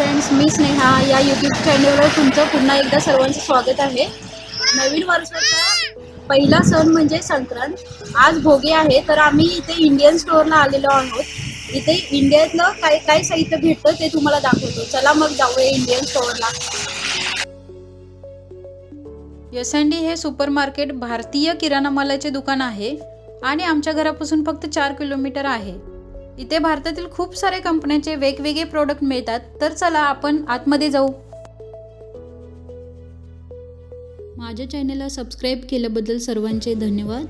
Friends मी स्नेहा या YouTube चॅनलवर तुमचं पुन्हा एकदा सर्वांचं स्वागत आहे. नवीन वर्षाचा पहिला सण म्हणजे संक्रांत. आज भोगे आहे तर आम्ही इथे इंडियन स्टोअरला आलेलो आहोत. इथे इंडियातलं काय काय साहित्य भेटतं ते तुम्हाला दाखवतो. चला मग जाऊया इंडियन स्टोअरला एस एन डी हे सुपर मार्केट भारतीय किराणा मालाचे दुकान आहे आणि आमच्या घरापासून फक्त चार किलोमीटर आहे. इथे भारतातील खूप सारे कंपन्यांचे वेगवेगळे प्रोडक्ट मिळतात. तर चला आपण आतमध्ये जाऊ. माझ्या चॅनलला सबस्क्राईब केल्याबद्दल सर्वांचे धन्यवाद.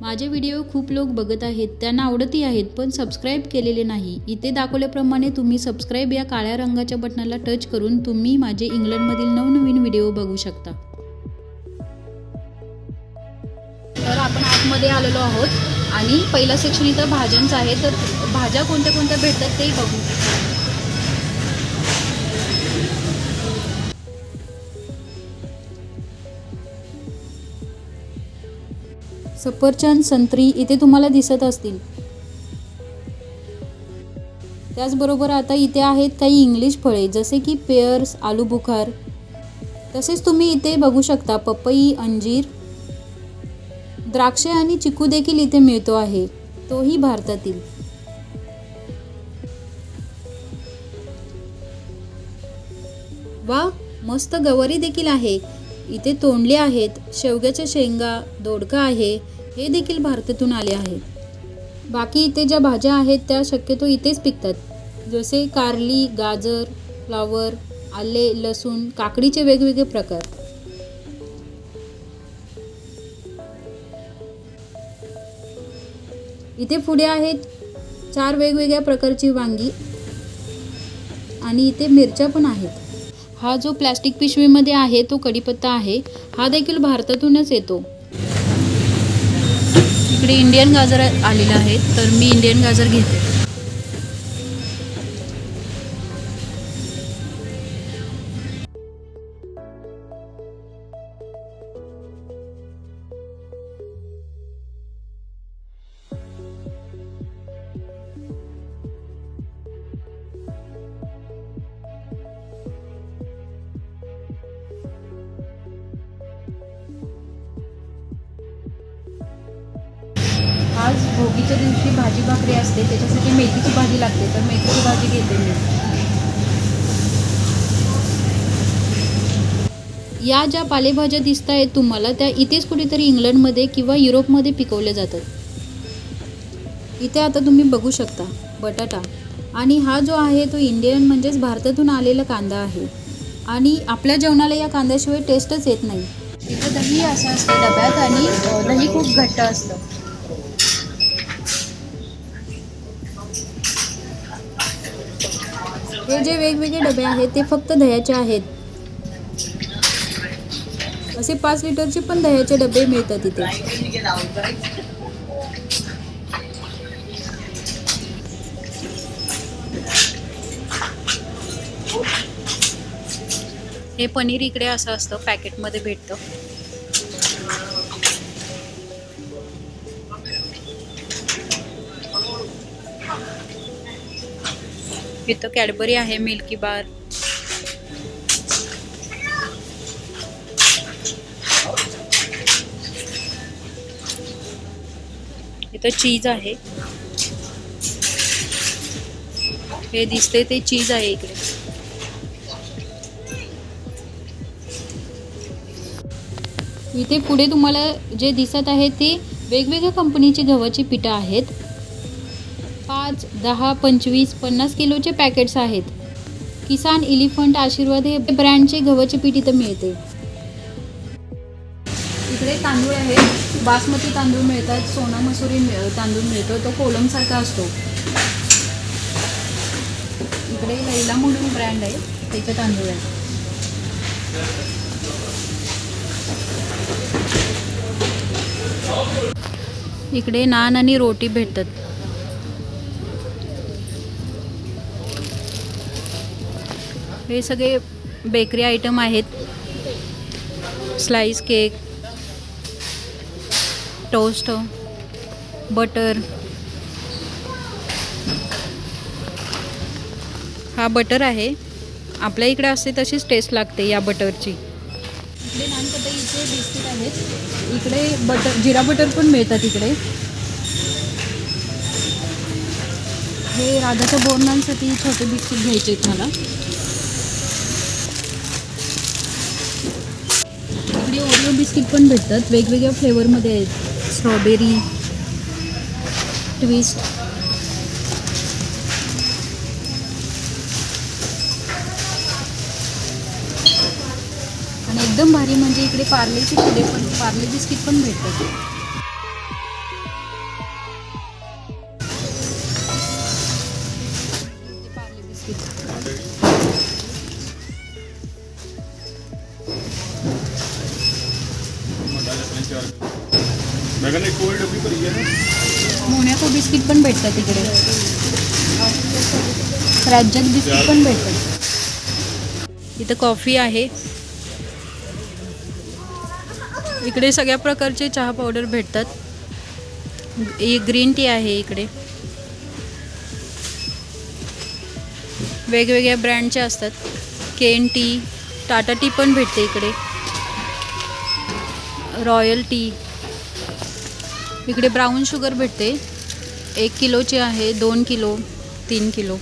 माझे व्हिडिओ खूप लोक बघत आहेत. त्यांना आवडतही आहेत पण सबस्क्राईब केलेले नाही. इथे दाखवल्याप्रमाणे तुम्ही सबस्क्राईब या काळ्या रंगाच्या बटनाला टच करून तुम्ही माझे इंग्लंडमधील नवनवीन व्हिडिओ बघू शकता. तर आपण आतमध्ये आलेलो आहोत. आणि पहिलं सेक्शन इथं भाज्यांचं आहे तर भाज्या कोणत्या कोणत्या भेटतात तेही बघू. सफरचंद संत्री इथे तुम्हाला दिसत असतील. त्याचबरोबर आता इथे आहेत काही इंग्लिश फळे जसे की पेअर्स आलू बुखार तसेच तुम्ही इथे बघू शकता पपई अंजीर द्राक्षे आणि चिकू देखील इथे मिळतो आहे. तोही भारतातील. वा मस्त गवारी देखील आहे. इथे तोंडले आहेत शेवग्याच्या शेंगा दोडका आहे हे देखील भारतातून आले आहे. बाकी इथे ज्या भाज्या आहेत त्या शक्यतो इथेच पिकतात. जसे कारली गाजर फ्लावर आले लसूण काकडीचे वेगवेगळे प्रकार. इथे पुढे आहेत चार वेगवेगळ्या प्रकारची वांगी आणि इथे मिरच्या पण आहेत. हा जो प्लॅस्टिक पिशवीमध्ये आहे तो कढीपत्ता आहे. हा देखील भारतातूनच येतो. इकडे इंडियन गाजर आलेला आहे तर मी इंडियन गाजर घेते. भोगीच्या दिवशी भाजी भाकरी असते त्याच्यासाठी मेथीची भाजी लागते तर मेथीची भाजी घेते मी. या ज्या पालेभाज्या दिसत आहेत तुम्हाला त्या इथेच कुठेतरी इंग्लंडमध्ये किंवा युरोपमध्ये पिकवल्या जातात. इथे आता तुम्ही बघू शकता बटाटा. आणि हा जो आहे तो इंडियन म्हणजेच भारतातून आलेला कांदा आहे. आणि आपल्या जेवणाला या कांद्याशिवाय टेस्टच येत नाही. इथं दही असं असतं डब्यात आणि दही खूप घट्ट असतं. हे जे वेगवेगळे डबे आहेत ते फक्त दह्याचे आहेत. असे पाच लिटरचे पण दह्याचे डबे मिळतात इथे. हे पनीर इकडे असं असतं पॅकेटमध्ये भेटतं. इथं कॅडबरी आहे मिल्की बार. इथं चीज आहे. हे दिसते ते चीज आहे इकडे. इथे पुढे तुम्हाला जे दिसत आहे ते वेगवेगळ्या कंपनीची गव्हाची पिठं आहेत. पाच दहा पंचवीस पन्नास किलोचे पॅकेट्स आहेत. किसान इलिफंट आशीर्वाद हे ब्रँडचे गव्हाचे पीठ इथं मिळते. इकडे तांदूळ आहेत. बासमती तांदूळ मिळतात सोना मसुरी मिळ- तांदूळ मिळतो तो कोलमसारखा असतो. इकडे लैला म्हणून ब्रँड आहे त्याचे तांदूळ आहे इकडे नान आणि रोटी भेटतात. हे सगळे बेकरी आयटम आहेत. Slice cake toast butter. हा बटर आहे. आपल्या इकडे असते तशीच टेस्ट लागते या बटरची. इकडे नानकटाईचे बिस्किट आहेत. इकडे बटर जिरा बटर पण मिळतात इकडे. हे राधाच्या बोरणांसाठी छोटे बिस्किट घ्यायचे आहेत मला. बिस्किट पण भेटतात. वेगवेगळ्या फ्लेवरमध्ये आहेत. स्ट्रॉबेरी ट्विस्ट आणि एकदम भारी म्हणजे इकडे पार्लेची पुढे पण पार्ले बिस्किट पण भेटतात. मैंने मोनॅको बिस्किट पण भेटतात इकडे राज्यात बिस्किट पण भेटतात इथं कॉफी आहे. इकडे सगळ्या प्रकारचे चहा पावडर भेटतात. ग्रीन टी आहे इकडे. वेगवेगळ्या ब्रँडचे असतात. केन टी टाटा टी पण भेटते इकडे. Royal tea. इकडे ब्राऊन शुगर भेटते. एक किलोची आहे दोन किलो तीन किलो.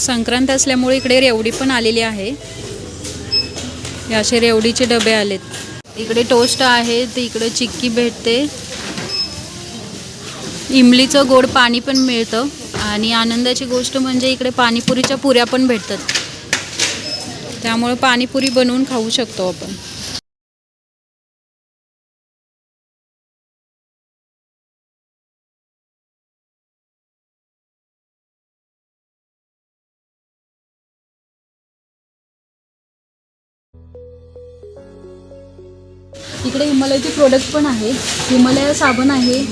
संक्रांत असल्यामुळे इकडे रेवडी पण आलेली आहे. हे असे रेवडीचे डबे आलेत. इकडे टोस्ट आहे इकडे चिक्की भेटते. इमलीचं गोड पाणी पण मिळतं. आणि आनंदाची गोष्ट म्हणजे इकडे पाणीपुरीच्या पुऱ्या पण भेटतात. त्यामुळे पाणीपुरी बनवून खाऊ शकतो आपण. इकडे हिमालयाचे प्रोडक्ट पण आहे हिमालया साबण आहे.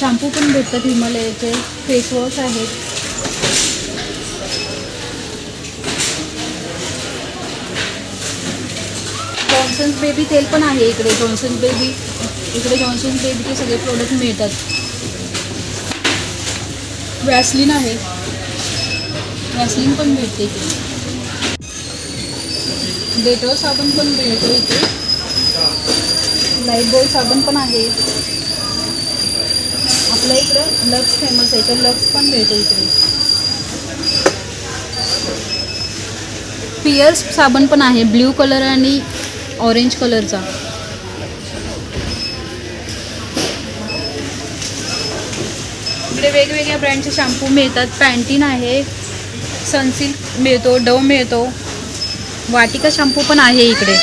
शॅम्पू पण भेटतात हिमालयाचे. फेसवॉश आहेत. जॉन्सन्स बेबी तेल पण आहे इकडे. जॉन्सन्स बेबी इकडे जॉन्सन्स बेबीचे सगळे प्रोडक्ट मिळतात. वॅसलिन आहे. वॅसलिन पण भेटते इकडे डेटॉल साबण पण मिळतो इथे. लाइट बॉय साबण पण आहे. आपल्या इकडं लक्स फेमस आहे तर लक्स पण मिळतो इकडे. पियर्स साबण पण आहे ब्ल्यू कलर आणि ऑरेंज कलरचा. इकडे वेगवेगळ्या ब्रँडचे शॅम्पू मिळतात. पॅन्टीन आहे सनसिल्क मिळतो डव मिळतो. वाटिका शॅम्पू पण आहे इकडे.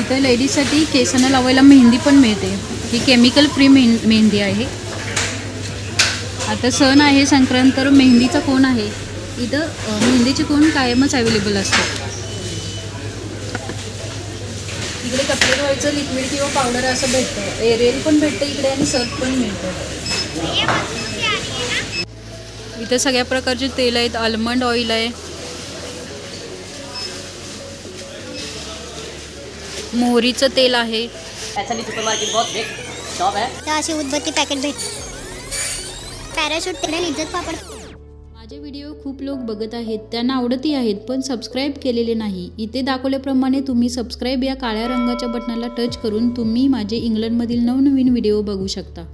इथं लेडीजसाठी केसांना लावायला मेहंदी पण मिळते. ही केमिकल फ्री मेह मेहंदी आहे. आता सण आहे संक्रांत तर मेहंदीचा कोण आहे? इथं मेहंदीचे कोण कायमच अवेलेबल असतात? इकडे कपडे धुवायचं लिक्विड किंवा पावडर असं भेटतं. एरियल पण भेटतं इकडे आणि सर्फ पण मिळतं. इथं सगळ्या प्रकारचे तेल आहेत. आल्मंड ऑइल आहे. मोहरीचं तेल आहे. ऐसा सुपर मार्केट बहुत बिग शॉप है। तर अशी उदबत्ती पॅकेट भेट पॅराशूट तेल इज्जत पापड। माझे व्हिडिओ खूप लोक बघत आहेत त्यांना आवडतही आहेत पण सबस्क्राईब केलेले नाही. इथे दाखवल्याप्रमाणे तुम्ही सबस्क्राईब या काळ्या रंगाच्या बटनाला टच करून तुम्ही माझे इंग्लंडमधील नवनवीन व्हिडिओ बघू शकता.